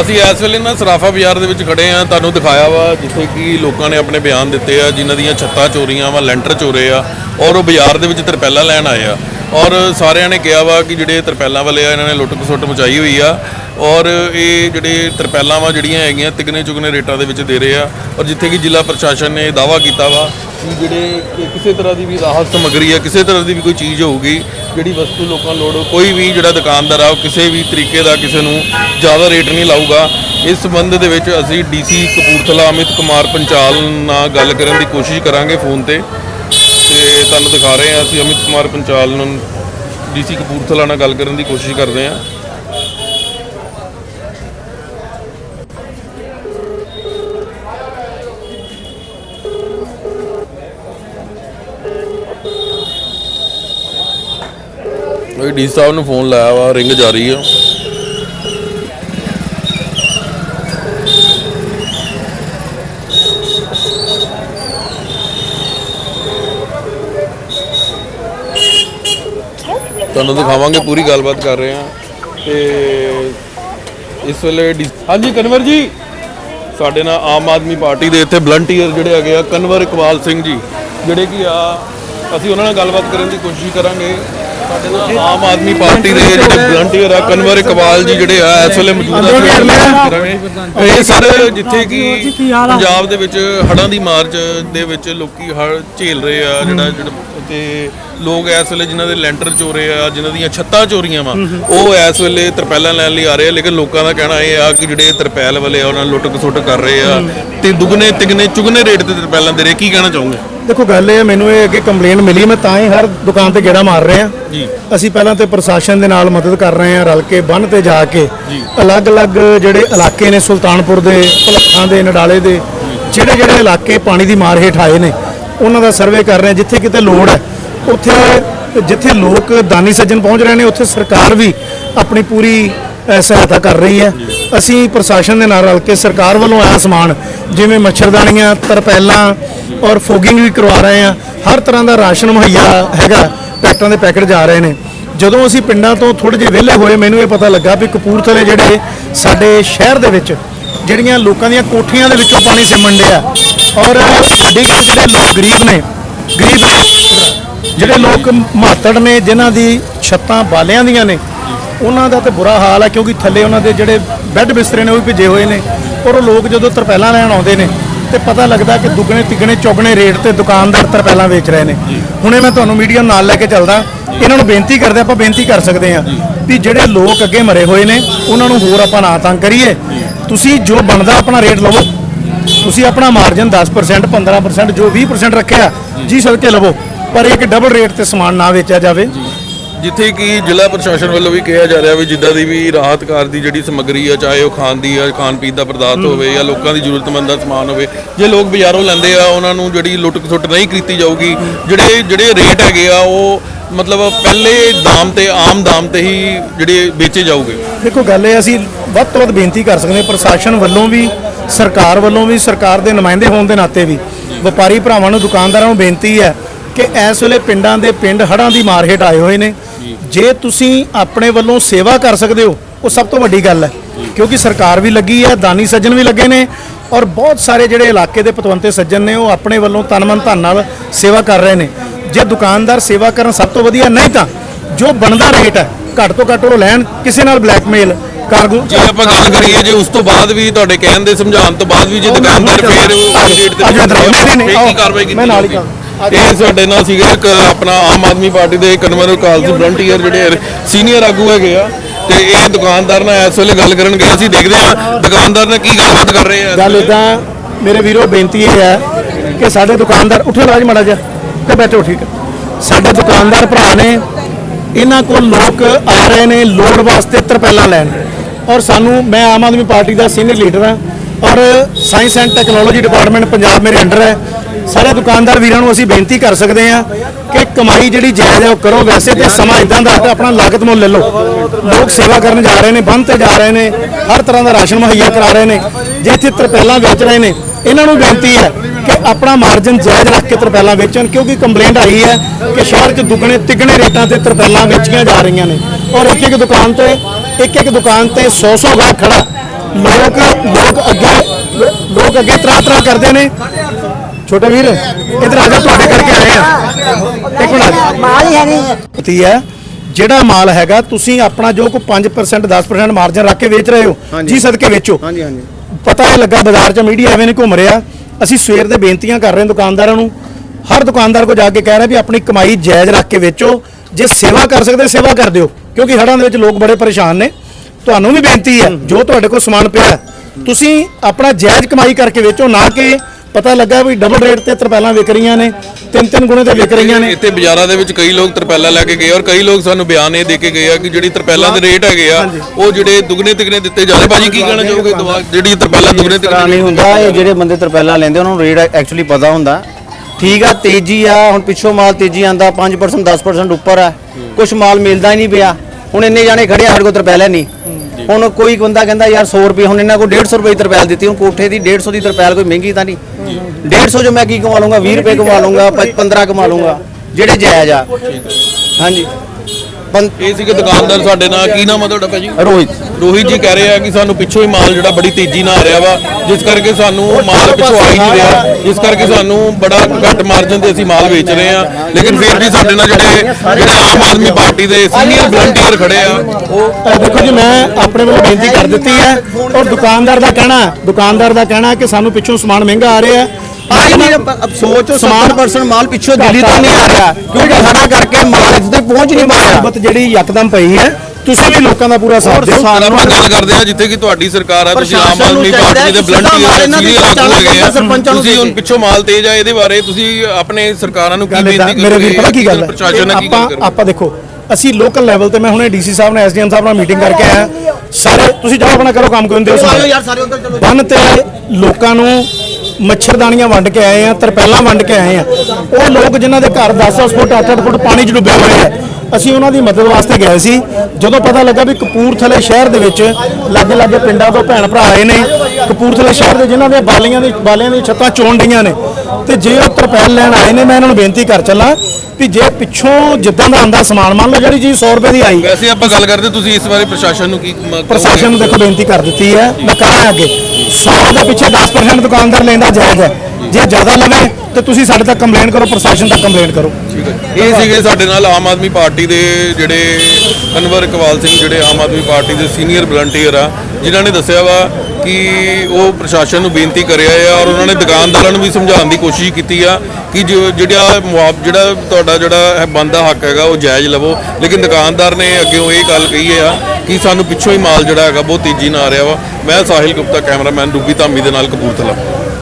ਅਸੀਂ ਇਸ ਵੇਲੇ ਨਾ ਸਰਾਫਾ ਬਾਜ਼ਾਰ ਦੇ ਵਿੱਚ ਖੜੇ ਆ ਤੁਹਾਨੂੰ ਦਿਖਾਇਆ ਵਾ, ਜਿੱਥੇ ਕਿ ਲੋਕਾਂ ਨੇ ਆਪਣੇ ਬਿਆਨ ਦਿੱਤੇ ਆ, ਜਿਨ੍ਹਾਂ ਦੀਆਂ ਛੱਤਾਂ ਚੋਰੀਆਂ ਵਾ, ਲੈਂਟਰ ਚੋਰੇ ਆ, ਔਰ ਉਹ ਬਾਜ਼ਾਰ ਦੇ ਵਿੱਚ ਤਰਪੈਲਾਂ ਲੈਣ ਆਏ ਆ। ਔਰ ਸਾਰਿਆਂ ਨੇ ਕਿਹਾ ਵਾ ਕਿ ਜਿਹੜੇ ਤਰਪੈਲਾਂ ਵਾਲੇ ਆ, ਇਹਨਾਂ ਨੇ ਲੁੱਟ ਖਸੁੱਟ ਮਚਾਈ ਹੋਈ ਆ। ਔਰ ਇਹ ਜਿਹੜੇ ਤਰਪੈਲਾਂ ਵਾ, ਜਿਹੜੀਆਂ ਹੈਗੀਆਂ ਤਿਗਨੇ ਚੁਗਨੇ ਰੇਟਾਂ ਦੇ ਵਿੱਚ ਦੇ ਰਹੇ ਆ। ਔਰ ਜਿੱਥੇ ਕਿ ਜ਼ਿਲ੍ਹਾ ਪ੍ਰਸ਼ਾਸਨ ਨੇ ਦਾਵਾ ਕੀਤਾ ਵਾ ਕਿ ਜਿਹੜੇ ਕਿਸੇ ਤਰ੍ਹਾਂ ਦੀ ਵੀ ਰਾਹਤ ਸਮੱਗਰੀ ਆ, ਕਿਸੇ ਤਰ੍ਹਾਂ ਦੀ ਵੀ ਕੋਈ ਚੀਜ਼ ਹੋਊਗੀ, ਜਿਹੜੀ ਵਸਤੂ ਲੋਕਾਂ ਨੂੰ ਲੋੜ ਕੋਈ ਵੀ ਜਿਹੜਾ ਦੁਕਾਨਦਾਰ ਆ, ਉਹ ਕਿਸੇ ਵੀ ਤਰੀਕੇ ਦਾ ਕਿਸੇ ਨੂੰ ਜ਼ਿਆਦਾ ਰੇਟ ਨਹੀਂ ਲਾਊਗਾ। ਇਸ ਸੰਬੰਧ ਦੇ ਵਿੱਚ ਅਸੀਂ ਡੀਸੀ ਕਪੂਰਥਲਾ, ਅਮਿਤ ਕੁਮਾਰ ਪੰਚਾਲ ਨਾਲ ਗੱਲ ਕਰਨ ਦੀ ਕੋਸ਼ਿਸ਼ ਕਰਾਂਗੇ ਫੋਨ ਤੇ। ਤੇ ਤੁਹਾਨੂੰ ਦਿਖਾ ਰਹੇ ਹਾਂ ਅਸੀਂ ਅਮਿਤ ਕੁਮਾਰ ਪੰਚਾਲ ਨੂੰ ਡੀਸੀ ਕਪੂਰਥਲਾ ਨਾਲ ਗੱਲ ਕਰਨ ਦੀ ਕੋਸ਼ਿਸ਼ ਕਰਦੇ ਹਾਂ। ਉਹ ਡੀ ਸਾਹਿਬ ਨੂੰ ਫੋਨ ਲਾਇਆ ਵਾ ਰਿੰਗ ਜਾ ਰਹੀ ਆ। ਤੁਹਾਨੂੰ ਦਿਖਾਵਾਂਗੇ ਪੂਰੀ ਗੱਲਬਾਤ ਕਰ ਰਹੇ ਹਾਂ। ਤੇ ਇਸ ਵੇਲੇ ਡੀ- ਹਾਂਜੀ ਕਨਵਰ ਜੀ। ਸਾਡੇ ਨਾਲ ਆਮ ਆਦਮੀ ਪਾਰਟੀ ਦੇ ਇੱਥੇ ਵਲੰਟੀਅਰ ਜਿਹੜੇ ਹੈਗੇ ਆ ਕਨਵਰ ਇਕਬਾਲ ਸਿੰਘ ਜੀ। ਜਿਹੜੇ ਕਿ ਆ ਅਸੀਂ ਉਹਨਾਂ ਨਾਲ ਗੱਲਬਾਤ ਕਰਨ ਦੀ ਕੋਸ਼ਿਸ਼ ਕਰਾਂਗੇ। ਸਾਡੇ ਨਾਲ ਆਮ ਆਦਮੀ ਪਾਰਟੀ ਦੇ ਜਿਹੜੇ ਵਲੰਟੀਅਰ ਆ ਕਨਵਰ ਇਕਬਾਲ ਜੀ ਜਿਹੜੇ ਆ ਇਸ ਵੇਲੇ ਮੌਜੂਦ ਆ ਅਸੀਂ ਉਹਨਾਂ ਨਾਲ ਗੱਲਬਾਤ ਕਰਾਂਗੇ। ਇਹ ਸਰ ਜਿੱਥੇ ਕਿ ਪੰਜਾਬ ਦੇ ਵਿੱਚ ਹੜ੍ਹਾਂ ਦੀ ਮਾਰਚ ਦੇ ਵਿੱਚ ਲੋਕੀ ਹੜ੍ਹ ਝੇਲ ਰਹੇ ਆ ਜਿਹੜਾ ਜਿਹੜਾ ਤੇ ਲੋਕ ਇਸ ਵੇਲੇ ਜਿਨ੍ਹਾਂ ਦੇ ਲੈਂਟਰ ਚੋਰੇ ਆ ਜਿਨ੍ਹਾਂ ਦੀਆਂ ਛੱਤਾਂ ਚੋਰੀਆਂ ਵਾ ਉਹ ਇਸ ਵੇਲੇ ਤਰਪੈਲਾਂ ਲੈਣ ਲਈ ਆ ਰਹੇ ਆ ਲੇਕਿਨ ਲੋਕਾਂ ਦਾ ਕਹਿਣਾ ਇਹ ਆ ਕਿ ਜਿਹੜੇ ਤਰਪੈਲ ਵਾਲੇ ਆ ਉਹਨਾਂ ਲੁੱਟ ਖਸੁੱਟ ਕਰ ਰਹੇ ਆ ਤੇ ਦੁੱਗਨੇ ਤਿਗਨੇ ਚੁਗਨੇ ਰੇਟ ਤੇ ਤਰਪੈਲਾਂ ਦੇ ਰਹੇ ਕੀ ਕਹਿਣਾ ਚਾਹੋਗੇ? ਦੇਖੋ ਗੱਲ ਇਹ ਹੈ ਮੈਨੂੰ ਇਹ ਅੱਗੇ ਕੰਪਲੇਂਟ ਮਿਲੀ ਮੈਂ ਤਾਂ ਹੀ ਹਰ ਦੁਕਾਨ ਤੇ ਗੇੜਾ ਮਾਰ ਰਿਹਾ। ਜੀ। ਅਸੀਂ ਪਹਿਲਾਂ ਤੇ ਪ੍ਰਸ਼ਾਸਨ ਦੇ ਨਾਲ ਮਦਦ ਕਰ ਰਹੇ ਹਾਂ ਰਲ ਕੇ ਬੰਨ ਤੇ ਜਾ ਕੇ। ਅਲੱਗ-ਅਲੱਗ ਜਿਹੜੇ ਇਲਾਕੇ ਨੇ ਸੁਲਤਾਨਪੁਰ ਦੇ ਭਲੱਖਾਂ ਦੇ ਨਡਾਲੇ ਦੇ ਜਿਹੜੇ ਜਿਹੜੇ ਇਲਾਕੇ ਪਾਣੀ ਦੀ ਮਾਰ ਹੇਠ ਆਏ ਨੇ ਉਹਨਾਂ ਦਾ ਸਰਵੇ ਕਰ ਰਹੇ ਹਾਂ, ਜਿੱਥੇ ਕਿਤੇ ਲੋੜ ਹੈ। ਉੱਥੇ, ਜਿੱਥੇ ਲੋਕ ਦਾਨੀ ਸੱਜਣ ਪਹੁੰਚ ਰਹੇ ਨੇ, ਉੱਥੇ ਸਰਕਾਰ ਵੀ ਆਪਣੀ ਪੂਰੀ ਸਹਾਇਤਾ ਕਰ ਰਹੀ ਹੈ। ਅਸੀਂ ਪ੍ਰਸ਼ਾਸਨ ਦੇ ਨਾਲ ਰਲ ਕੇ ਸਰਕਾਰ ਵੱਲੋਂ ਆਇਆ ਸਮਾਨ, ਜਿਵੇਂ ਮੱਛਰਦਾਨੀਆਂ, ਤਰਪੈਲਾਂ ਔਰ ਫੋਗਿੰਗ ਵੀ ਕਰਵਾ ਰਹੇ ਹਾਂ। ਹਰ ਤਰ੍ਹਾਂ ਦਾ ਰਾਸ਼ਨ ਮੁਹੱਈਆ ਹੈਗਾ, ਪੈਕਟਾਂ ਦੇ ਪੈਕਟ ਜਾ ਰਹੇ ਨੇ। ਜਦੋਂ ਅਸੀਂ ਪਿੰਡਾਂ ਤੋਂ ਥੋੜੇ ਜਿਹੇ ਵਿਹਲੇ ਹੋਏ, ਮੈਨੂੰ ਇਹ ਪਤਾ ਲੱਗਾ ਵੀ ਕਪੂਰਥਲੇ ਜਿਹੜੇ ਸਾਡੇ ਸ਼ਹਿਰ ਦੇ ਵਿੱਚ, ਜਿਹੜੀਆਂ ਲੋਕਾਂ ਦੀਆਂ ਕੋਠੀਆਂ ਦੇ ਵਿੱਚੋਂ ਪਾਣੀ ਸਿਮਣ ਡਿਆ ਔਰ ਵੱਡੀ ਗੱਲ ਜਿਹੜੇ ਲੋਕ ਗਰੀਬ ਨੇ, ਗਰੀਬ ਜਿਹੜੇ ਲੋਕ ਮਾਤੜ ਨੇ, ਜਿਨ੍ਹਾਂ ਦੀ ਛੱਤਾਂ ਬਾਲਿਆਂ ਦੀਆਂ ਨੇ, ਉਹਨਾਂ ਦਾ ਤੇ ਬੁਰਾ ਹਾਲ ਹੈ ਕਿਉਂਕਿ ਥੱਲੇ ਉਹਨਾਂ ਦੇ ਜਿਹੜੇ ਬੈੱਡ ਬਿਸਤਰੇ ਨੇ ਉਹ ਵੀ ਭਿੱਜੇ ਹੋਏ ਨੇ ਔਰ ਉਹ ਲੋਕ ਜਦੋਂ ਤਰਪੈਲਾਂ ਲੈਣ ਆਉਂਦੇ ਨੇ ਤੇ ਪਤਾ ਲੱਗਦਾ ਕਿ ਦੁੱਗਣੇ, ਤਿੱਗਣੇ, ਚੌਗਣੇ ਰੇਟ ਤੇ ਦੁਕਾਨਦਾਰ ਤਰਪੈਲਾਂ ਵੇਚ ਰਹੇ ਨੇ। ਹੁਣੇ ਮੈਂ ਤੁਹਾਨੂੰ ਮੀਡੀਆ ਨਾਲ ਲੈ ਕੇ ਚੱਲਦਾ, ਇਹਨਾਂ ਨੂੰ ਬੇਨਤੀ ਕਰਦੇ ਆਪਾਂ ਬੇਨਤੀ ਕਰ ਸਕਦੇ ਹਾਂ ਵੀ ਜਿਹੜੇ ਲੋਕ ਅੱਗੇ ਮਰੇ ਹੋਏ ਨੇ, ਉਹਨਾਂ ਨੂੰ ਹੋਰ ਆਪਾਂ ਨਾ ਤੰਗ ਕਰੀਏ। ਤੁਸੀਂ ਜੋ ਬਣਦਾ ਆਪਣਾ ਰੇਟ ਲਵੋ। ਤੁਸੀਂ ਆਪਣਾ ਮਾਰਜਨ 10% 15% ਜੋ 20% ਰੱਖਿਆ ਜੀ। ਸਦਕੇ ਲਵੋ। ਪਰ ਇੱਕ ਡਬਲ ਰੇਟ ਤੇ ਸਮਾਨ ਨਾ ਵੇਚਿਆ ਜਾਵੇ। ਜਿੱਥੇ ਕਿ ਜ਼ਿਲ੍ਹਾ ਪ੍ਰਸ਼ਾਸਨ ਵੱਲੋਂ ਵੀ ਕਿਹਾ ਜਾ ਰਿਹਾ ਵੀ ਜਿੱਦਾਂ ਦੀ ਵੀ ਰਾਹਤ ਕਾਰ ਦੀ ਜਿਹੜੀ ਸਮੱਗਰੀ ਆ ਚਾਹੇ ਉਹ ਖਾਣ ਦੀ ਆ ਖਾਣ ਪੀਣ ਦਾ ਪਦਾਰਥ ਹੋਵੇ ਜਾਂ ਲੋਕਾਂ ਦੀ ਜ਼ਰੂਰਤਮੰਦ ਦਾ ਸਮਾਨ ਹੋਵੇ ਜੇ ਲੋਕ ਬਾਜ਼ਾਰੋਂ ਲੈਂਦੇ ਆ ਉਹਨਾਂ ਨੂੰ ਜਿਹੜੀ ਲੁੱਟ ਖਸੁੱਟ ਨਹੀਂ ਕੀਤੀ ਜਾਊਗੀ ਜਿਹੜੇ ਜਿਹੜੇ ਰੇਟ ਹੈਗੇ ਆ ਉਹ ਮਤਲਬ ਪਹਿਲੇ ਦਾਮ ਤੇ ਆਮ ਦਾਮ ਤੇ ਹੀ ਜਿਹੜੇ ਵੇਚੇ ਜਾਊਗੇ। ਦੇਖੋ ਗੱਲ ਇਹ ਅਸੀਂ ਵੱਧ ਤੋਂ ਵੱਧ ਬੇਨਤੀ ਕਰ ਸਕਦੇ ਹਾਂ ਪ੍ਰਸ਼ਾਸਨ ਵੱਲੋਂ ਵੀ ਸਰਕਾਰ ਵੱਲੋਂ ਵੀ, ਸਰਕਾਰ ਦੇ ਨੁਮਾਇੰਦੇ ਹੋਣ ਦੇ ਨਾਤੇ ਵੀ ਵਪਾਰੀ ਭਰਾਵਾਂ ਨੂੰ, ਦੁਕਾਨਦਾਰਾਂ ਨੂੰ ਬੇਨਤੀ ਹੈ ਕਿ ਇਸ ਵੇਲੇ ਪਿੰਡਾਂ ਦੇ ਪਿੰਡ ਹੜ੍ਹਾਂ ਦੀ ਮਾਰ ਹੇਠ ਆਏ ਹੋਏ ਨੇ। ਜੇ ਤੁਸੀਂ ਆਪਣੇ ਵੱਲੋਂ ਸੇਵਾ ਕਰ ਸਕਦੇ ਹੋ, ਉਹ ਸਭ ਤੋਂ ਵੱਡੀ ਗੱਲ ਹੈ। ਕਿਉਂਕਿ ਸਰਕਾਰ ਵੀ ਲੱਗੀ ਹੈ, ਦਾਨੀ ਸੱਜਣ ਵੀ ਲੱਗੇ ਨੇ ਔਰ ਬਹੁਤ ਸਾਰੇ ਜਿਹੜੇ ਇਲਾਕੇ ਦੇ ਪਤਵੰਤੇ ਸੱਜਣ ਨੇ, ਉਹ ਆਪਣੇ ਵੱਲੋਂ ਤਨ ਮਨ ਧਨ ਨਾਲ ਸੇਵਾ ਕਰ ਰਹੇ ਨੇ। ਜੇ ਦੁਕਾਨਦਾਰ ਸੇਵਾ ਕਰਨ ਸਭ ਤੋਂ ਵਧੀਆ, ਨਹੀਂ ਤਾਂ ਜੋ ਬਣਦਾ ਰੇਟ ਹੈ ਘੱਟ ਤੋਂ ਘੱਟ ਉਹ ਲੈਣ ਕਿਸੇ ਨਾਲ ਬਲੈਕਮੇਲ ਕਾਰਗੋ ਜੇ ਆਪਾਂ ਗੱਲ ਕਰੀਏ ਜੇ ਉਸ ਤੋਂ ਬਾਅਦ ਵੀ ਤੁਹਾਡੇ ਕਹਿਣ ਦੇ ਸਮਝਾਉਣ ਤੋਂ ਬਾਅਦ ਵੀ ਜੇ ਦੁਕਾਨਦਾਰ ਫੇਰ ਉਹ ਰੇਟ ਤੇ ਨਹੀਂ, ਨਹੀਂ, ਕੀ ਕਾਰਵਾਈ ਕੀਤੀ ਮੈਂ ਨਾਲ ਹੀ? ਇਹ ਸਾਡੇ ਨਾਲ ਸੀਗੇ ਇੱਕ ਆਪਣਾ ਆਮ ਆਦਮੀ ਪਾਰਟੀ ਦੇ ਕਨਵਰ ਕਾਲਜ ਵਲੰਟੀਅਰ ਜਿਹੜੇ ਸੀਨੀਅਰ ਆਗੂ ਹੈਗੇ ਆ। ਤੇ ਇਹ ਦੁਕਾਨਦਾਰ ਨਾਲ ਇਸ ਵੇਲੇ ਗੱਲ ਕਰਨ ਗਏ ਸੀ ਦੇਖਦੇ ਆ ਦੁਕਾਨਦਾਰ ਨਾਲ ਕੀ ਗੱਲਬਾਤ ਕਰ ਰਹੇ ਆ ਗੱਲ ਇਦਾਂ ਮੇਰੇ ਵੀਰੋ ਬੇਨਤੀ ਇਹ ਹੈ ਕਿ ਸਾਡੇ ਦੁਕਾਨਦਾਰ ਉੱਠੋ ਰਾਜ ਮਾੜਾ ਜਿਹਾ ਤੇ ਬੈਠੋ ਠੀਕ ਸਾਡੇ ਦੁਕਾਨਦਾਰ ਭਰਾ ਨੇ ਇਹਨਾਂ ਕੋਲ ਲੋਕ ਆ ਰਹੇ ਨੇ, ਲੋੜ ਵਾਸਤੇ ਤਰਪਾਲਾਂ ਲੈਣ। ਔਰ ਸਾਨੂੰ, ਮੈਂ ਆਮ ਆਦਮੀ ਪਾਰਟੀ ਦਾ ਸੀਨੀਅਰ ਲੀਡਰ ਹਾਂ ਔਰ science and technology department Punjab ਮੇਰੇ ਅੰਡਰ ਹੈ। ਸਾਰੇ ਦੁਕਾਨਦਾਰ ਵੀਰਾਂ ਨੂੰ ਅਸੀਂ ਬੇਨਤੀ ਕਰ ਸਕਦੇ ਹਾਂ ਕਿ ਕਮਾਈ ਜਿਹੜੀ ਜਾਇਜ਼ ਹੈ ਉਹ ਕਰੋ। ਵੈਸੇ ਤੇ ਸਮਾਂ ਇਦਾਂ ਦਾ ਹੈ ਆਪਣਾ ਲਾਗਤ ਮੁੱਲ ਲੈ ਲਓ। ਲੋਕ ਸੇਵਾ ਕਰਨ ਜਾ ਰਹੇ ਨੇ ਬੰਦ ਤੇ ਜਾ ਰਹੇ ਨੇ, ਹਰ ਤਰ੍ਹਾਂ ਦਾ ਰਾਸ਼ਨ ਮੁਹੱਈਆ ਕਰਾ ਰਹੇ ਨੇ। ਜੇ ਇੱਥੇ ਤਰਪਾਲਾਂ ਵੇਚ ਰਹੇ ਨੇ ਇਹਨਾਂ ਨੂੰ ਬੇਨਤੀ ਹੈ ਕਿ ਆਪਣਾ ਮਾਰਜਨ ਜਾਇਜ਼ ਰੱਖ ਕੇ ਤਰਪਾਲਾਂ ਵੇਚਣ ਕਿਉਂਕਿ ਕੰਪਲੇਂਟ ਆਈ ਹੈ ਕਿ ਸ਼ਹਿਰ 'ਚ ਦੁੱਗਣੇ ਤਿੱਗਣੇ ਰੇਟਾਂ ਤੇ ਤਰਪਾਲਾਂ ਵੇਚੀਆਂ ਜਾ ਰਹੀਆਂ ਨੇ। ਔਰ ਇੱਕ ਇੱਕ ਦੁਕਾਨ ਤੇ ਇੱਕ ਇੱਕ ਦੁਕਾਨ ਤੇ 100 100 ਗਾਹਕ ਖੜਾ। ਲੋਕ ਲੋਕ ਅੱਗੇ ਲੋਕ ਅੱਗੇ ਤਰਾ ਤਰਾ ਕਰਦੇ ਨੇ। ਛੋਟੇ ਵੀਰ ਇਧਰ ਆ ਜਾ ਤੁਹਾਡੇ ਕਰਕੇ ਆਏ ਆ। ਇੱਕ ਮਿੰਟ ਮਾਲ ਹੀ ਹੈ ਨਹੀਂ। ਪਤੀ ਹੈ ਜਿਹੜਾ ਮਾਲ ਹੈਗਾ ਤੁਸੀਂ ਆਪਣਾ ਜੋ ਕੋ 5% 10% ਮਾਰਜਨ ਰੱਖ ਕੇ ਵੇਚ ਰਹੇ ਹੋ ਜੀ ਸਦਕੇ ਵੇਚੋ। ਹਾਂਜੀ ਹਾਂਜੀ। ਪਤਾ ਇਹ ਲੱਗਾ ਬਾਜ਼ਾਰ 'ਚ ਮੀਡੀਆ ਐਵੇਂ ਨਹੀਂ ਘੁੰਮ ਰਿਹਾ। ਅਸੀਂ ਸਵੇਰ ਦੇ ਬੇਨਤੀਆਂ ਕਰ ਰਹੇ ਹਾਂ ਦੁਕਾਨਦਾਰਾਂ ਨੂੰ। ਹਰ ਦੁਕਾਨਦਾਰ ਕੋ ਜਾ ਕੇ ਕਹਿ ਰਿਹਾ ਵੀ ਆਪਣੀ ਕਮਾਈ ਜਾਇਜ਼ ਰੱਖ ਕੇ ਵੇਚੋ। ਜੇ ਸੇਵਾ ਕਰ ਸਕਦੇ, ਸੇਵਾ ਕਰ ਦਿਓ। ਕਿਉਂਕਿ ਹੜ੍ਹਾਂ ਦੇ ਵਿੱਚ ਲੋਕ ਬੜੇ ਪਰੇਸ਼ਾਨ ਨੇ। ਤੁਹਾਨੂੰ ਵੀ ਬੇਨਤੀ ਹੈ, ਜੋ ਤੁਹਾਡੇ ਕੋਲ ਸਮਾਨ ਪਿਆ ਤੁਸੀਂ ਆਪਣਾ ਜਾਇਜ਼ ਕਮਾਈ ਕਰਕੇ ਵੇਚੋ, ਨਾ ਕਿ ਪਤਾ ਲੱਗਾ ਵੀ ਡਬਲ ਰੇਟ ਤੇ ਤਰਪਾਲਾਂ ਵਿਕ ਰਹੀਆਂ ਨੇ ਤਿੰਨ ਤਿੰਨ ਗੁਣੇ ਤੇ ਵਿਕ ਰਹੀਆਂ ਨੇ। ਇੱਥੇ ਬਾਜ਼ਾਰਾਂ ਦੇ ਵਿੱਚ ਕਈ ਲੋਕ ਤਰਪੈਲਾ ਲੈ ਕੇ ਗਏ ਔਰ ਕਈ ਲੋਕ ਸਾਨੂੰ ਬਿਆਨ ਇਹ ਦੇ ਕੇ ਗਏ ਆ ਕਿ ਜਿਹੜੀ ਤਰਪੈਲਾਂ ਦੇ ਰੇਟ ਹੈਗੇ ਆ ਉਹ ਜਿਹੜੇ ਦੁੱਗਣੇ ਤਿਗਣੇ ਦਿੱਤੇ ਜਾ ਰਹੇ। ਭਾਜੀ ਕੀ ਕਹਿਣਾ ਚਾਹੋਗੇ? ਦਵਾ ਜਿਹੜੀ ਤਰਪੈਲਾ ਦੁੱਗਣੇ ਤਿਗਣੇ ਨਹੀਂ ਹੁੰਦਾ ਇਹ ਜਿਹੜੇ ਬੰਦੇ ਤਰਪਾਲਾਂ ਲੈਂਦੇ ਉਹਨਾਂ ਨੂੰ ਰੇਟ ਐਕਚੁਅਲੀ ਪਤਾ ਹੁੰਦਾ। ਠੀਕ ਆ ਤੇਜ਼ੀ ਆ ਹੁਣ ਪਿੱਛੋਂ ਮਾਲ ਤੇਜ਼ੀ ਆਂਦਾ 5% 10% ਉੱਪਰ ਆ। ਕੁਝ ਮਾਲ ਮਿਲਦਾ ਹੀ ਨਹੀਂ ਪਿਆ। ਹੁਣ ਇੰਨੇ ਜਾਣੇ ਖੜੇ ਆ, ਸਾਡੇ ਕੋਲ ਤਰਪਾਲਾਂ ਨਹੀਂ। ਹੁਣ ਕੋਈ ਬੰਦਾ ਕਹਿੰਦਾ ਯਾਰ 100 ਰੁਪਏ ਹੁਣ ਇਹਨਾਂ ਕੋਲ 150 ਰੁਪਏ ਦੀ ਤਰਪਾਲ ਦਿੱਤੀ ਹੁਣ ਕੋਠੇ ਦੀ 150 ਦੀ ਤਰਪਾਲ ਕੋਈ ਮਹਿੰਗੀ ਤਾਂ ਨਹੀਂ। 150 ਜੋ ਮੈਂ ਕੀ ਕਮਾ ਲੂੰਗਾ 20 ਰੁਪਏ ਕਮਾ ਲੂੰਗਾ 15 ਕਮਾ ਲੂੰਗਾ ਜਿਹੜੇ ਜਾਇਜ਼ ਆ। ਹਾਂਜੀ। ਇਹ ਸੀਗੇ ਦੁਕਾਨਦਾਰ ਸਾਡੇ ਨਾਲ ਕੀ ਨਾਮ ਆ ਤੁਹਾਡਾ ਭਾਜੀ? ਰੋਹਿਤ। ਰੋਹਿਤ ਜੀ ਕਹਿ ਰਹੇ ਆ ਕਿ ਸਾਨੂੰ ਪਿੱਛੋਂ ਹੀ ਮਾਲ ਜਿਹੜਾ ਬੜੀ ਤੇਜ਼ੀ ਨਾਲ ਆ ਰਿਹਾ ਵਾ ਜਿਸ ਕਰਕੇ ਸਾਨੂੰ ਮਾਲ ਪਿੱਛੋਂ ਆ ਹੀ ਨਹੀਂ ਰਿਹਾ। ਜਿਸ ਕਰਕੇ ਸਾਨੂੰ ਬੜਾ ਘੱਟ ਮਾਰਜਨ ਤੇ ਅਸੀਂ ਮਾਲ ਵੇਚ ਰਹੇ ਆ। ਲੇਕਿਨ ਫਿਰ ਵੀ ਸਾਡੇ ਨਾਲ ਜਿਹੜੇ ਜਿਹੜੇ ਆਮ ਆਦਮੀ ਪਾਰਟੀ ਦੇ ਸੀਨੀਅਰ ਵਲੰਟੀਅਰ ਖੜੇ ਆ ਉਹ ਤਾਂ ਦੇਖੋ ਜੀ ਮੈਂ ਆਪਣੇ ਵੱਲੋਂ ਬੇਨਤੀ ਕਰ ਦਿੱਤੀ ਹੈ ਔਰ ਦੁਕਾਨਦਾਰ ਦਾ ਕਹਿਣਾ ਦੁਕਾਨਦਾਰ ਦਾ ਕਹਿਣਾ ਕਿ ਸਾਨੂੰ ਪਿੱਛੋਂ ਸਮਾਨ ਮਹਿੰਗਾ ਆ ਰਿਹਾ ਹੈ। ਅਬ ਸੋਚੋ 70% ਮਾਲ ਪਿੱਛੋਂ ਦਿੱਲੀ ਤੋਂ ਨਹੀਂ ਆ ਰਿਹਾ ਕਿਉਂਕਿ ਹੜਾ ਕਰਕੇ ਮਾਲ ਇੱਥੇ ਤੱਕ ਪਹੁੰਚ ਨਹੀਂ ਪਾਇਆ। ਜਿਹੜੀ ਯਕਦਮ ਪਈ ਹੈ ਤੁਸੀਂ ਵੀ ਲੋਕਾਂ ਦਾ ਪੂਰਾ ਸਾਥ ਦਿਓ। ਆਪਾਂ ਗੱਲ ਕਰਦੇ ਆ ਜਿੱਥੇ ਕਿ ਤੁਹਾਡੀ ਸਰਕਾਰ ਆ ਤੁਸੀਂ ਆਮ ਆਦਮੀ ਪਾਰਟੀ ਦੇ ਦੀ ਸੀਨੀਅਰ ਆਗੂ ਹੈਗੇ ਆ। ਤੁਸੀਂ ਹੁਣ। ਪਿੱਛੋਂ ਮਾਲ ਤੇਜ ਆ ਇਹਦੇ ਬਾਰੇ ਤੁਸੀਂ ਆਪਣੇ ਸਰਕਾਰਾਂ ਨੂੰ ਕੀ ਬੇਨਤੀ ਏਦਾਂ, ਮੇਰੇ ਵੀਰ ਪਤਾ ਕੀ ਗੱਲ ਹੈ? ਆਪਾਂ ਆਪਾਂ ਦੇਖੋ ਅਸੀਂ ਲੋਕਲ ਲੈਵਲ ਤੇ ਮੈਂ ਹੁਣੇ ਡੀਸੀ ਸਾਹਿਬ ਨਾਲ ਐਸਡੀਐਮ ਸਾਹਿਬ ਨਾਲ ਮੀਟਿੰਗ ਕਰਕੇ ਆਇਆ। ਸਾਰੇ ਤੁਸੀਂ ਜਾਓ ਆਪਣਾ ਕਰੋ ਕੰਮ ਕੋਈ ਦਿਓ ਸਾਰੇ। ਉੱਧਰ ਚਲੋ। ਬੰਨ ਤੇ ਲੋਕਾਂ ਨੂੰ ਮੱਛਰਦਾਨੀਆਂ ਵੰਡ ਕੇ ਆਏ ਆ ਤਰਪੈਲਾਂ ਵੰਡ ਕੇ ਆਏ ਆ। ਉਹ ਲੋਕ ਜਿਨ੍ਹਾਂ ਦੇ ਘਰ 10-10 ਫੁੱਟ 8-8 ਫੁੱਟ ਪਾਣੀ 'ਚ ਡੁੱਬੇ ਹੋਏ ਆ। ਅਸੀਂ ਉਹਨਾਂ ਦੀ ਮਦਦ ਵਾਸਤੇ ਗਏ ਸੀ। ਜਦੋਂ ਪਤਾ ਲੱਗਾ ਵੀ ਕਪੂਰਥਲੇ ਸ਼ਹਿਰ ਦੇ ਵਿੱਚ ਲਾਗੇ-ਲਾਗੇ ਪਿੰਡਾਂ ਤੋਂ ਭੈਣ ਭਰਾ ਆਏ ਨੇ ਕਪੂਰਥਲੇ ਸ਼ਹਿਰ ਦੇ ਜਿਨ੍ਹਾਂ ਦੇ ਬਾਲੀਆਂ ਦੀ ਬਾਲਿਆਂ ਦੀ ਛੱਤਾਂ ਚੋਣ ਡੀਆਂ ਨੇ ਤੇ ਜੇ ਉਹ ਤਰਪੈਲ ਲੈਣ ਆਏ ਨੇ ਮੈਂ ਇਹਨਾਂ ਨੂੰ ਬੇਨਤੀ ਕਰ ਚੱਲਾਂ ਵੀ ਜੇ ਪਿੱਛੋਂ ਜਿੱਦਾਂ ਦਾ ਆਂਦਾ ਸਮਾਨ ਮੰਨ ਲਓ ਜਿਹੜੀ ਚੀਜ਼ 100 ਰੁਪਏ ਦੀ ਆਈ ਵੈਸੇ ਆਪਾਂ ਗੱਲ ਕਰਦੇ ਤੁਸੀਂ ਇਸ ਬਾਰੇ ਪ੍ਰਸ਼ਾਸਨ ਨੂੰ ਕੀ? ਪ੍ਰਸ਼ਾਸਨ ਨੂੰ ਦੇਖੋ ਬੇਨਤੀ ਕਰ ਦਿੱਤੀ ਹੈ ਮੈਂ ਕਹਾਂ ਅੱਗੇ। 100 ਦੇ ਪਿੱਛੇ 10% ਦੁਕਾਨਦਾਰ ਲੈਂਦਾ ਜਾਇਜ਼ ਹੈ। ਜੇ ਜ਼ਿਆਦਾ ਲਵੇ ਤੇ ਤੁਸੀਂ ਸਾਡੇ ਤੱਕ ਕੰਪਲੇਂਟ ਕਰੋ ਪ੍ਰਸ਼ਾਸਨ ਤੱਕ ਕੰਪਲੇਂਟ ਕਰੋ। ਇਹ ਸੀਗੇ ਸਾਡੇ ਨਾਲ ਆਮ ਆਦਮੀ ਪਾਰਟੀ ਦੇ ਜਿਹੜੇ ਅਨਵਰ ਇਕਬਾਲ ਸਿੰਘ ਜਿਹੜੇ ਆਮ ਆਦਮੀ ਪਾਰਟੀ ਦੇ ਸੀਨੀਅਰ ਵਲੰਟੀਅਰ ਆ ਜਿਨ੍ਹਾਂ ਨੇ ਦੱਸਿਆ ਵਾ ਕਿ ਉਹ ਪ੍ਰਸ਼ਾਸਨ ਨੂੰ ਬੇਨਤੀ ਕਰਿਆ ਆ ਔਰ ਉਹਨਾਂ ਨੇ ਦੁਕਾਨਦਾਰਾਂ ਨੂੰ ਵੀ ਸਮਝਾਉਣ ਦੀ ਕੋਸ਼ਿਸ਼ ਕੀਤੀ ਆ ਕਿ ਜੋ ਜਿਹੜਾ ਮੁਆਵ ਜਿਹੜਾ ਤੁਹਾਡਾ ਜਿਹੜਾ ਹੈ ਬੰਦਾ ਹੱਕ ਹੈਗਾ ਉਹ ਜਾਇਜ਼ ਲਵੋ। ਲੇਕਿਨ ਦੁਕਾਨਦਾਰ ਨੇ ਅੱਗੇੋਂ ਇਹ ਗੱਲ ਕਹੀ ਆ ਕਿ ਸਾਨੂੰ ਪਿੱਛੋਂ ਹੀ ਮਾਲ ਜਿਹੜਾ ਹੈਗਾ ਬਹੁਤ ਤੇਜ਼ੀ ਨਾਲ ਆ ਰਿਹਾ ਵਾ। ਮੈਂ ਸਾਹਿਲ ਗੁਪਤਾ ਕੈਮਰਾਮੈਨ ਰੂਬੀ ਧਾਮੀ ਦੇ ਨਾਲ ਕਪੂਰਥਲਾ।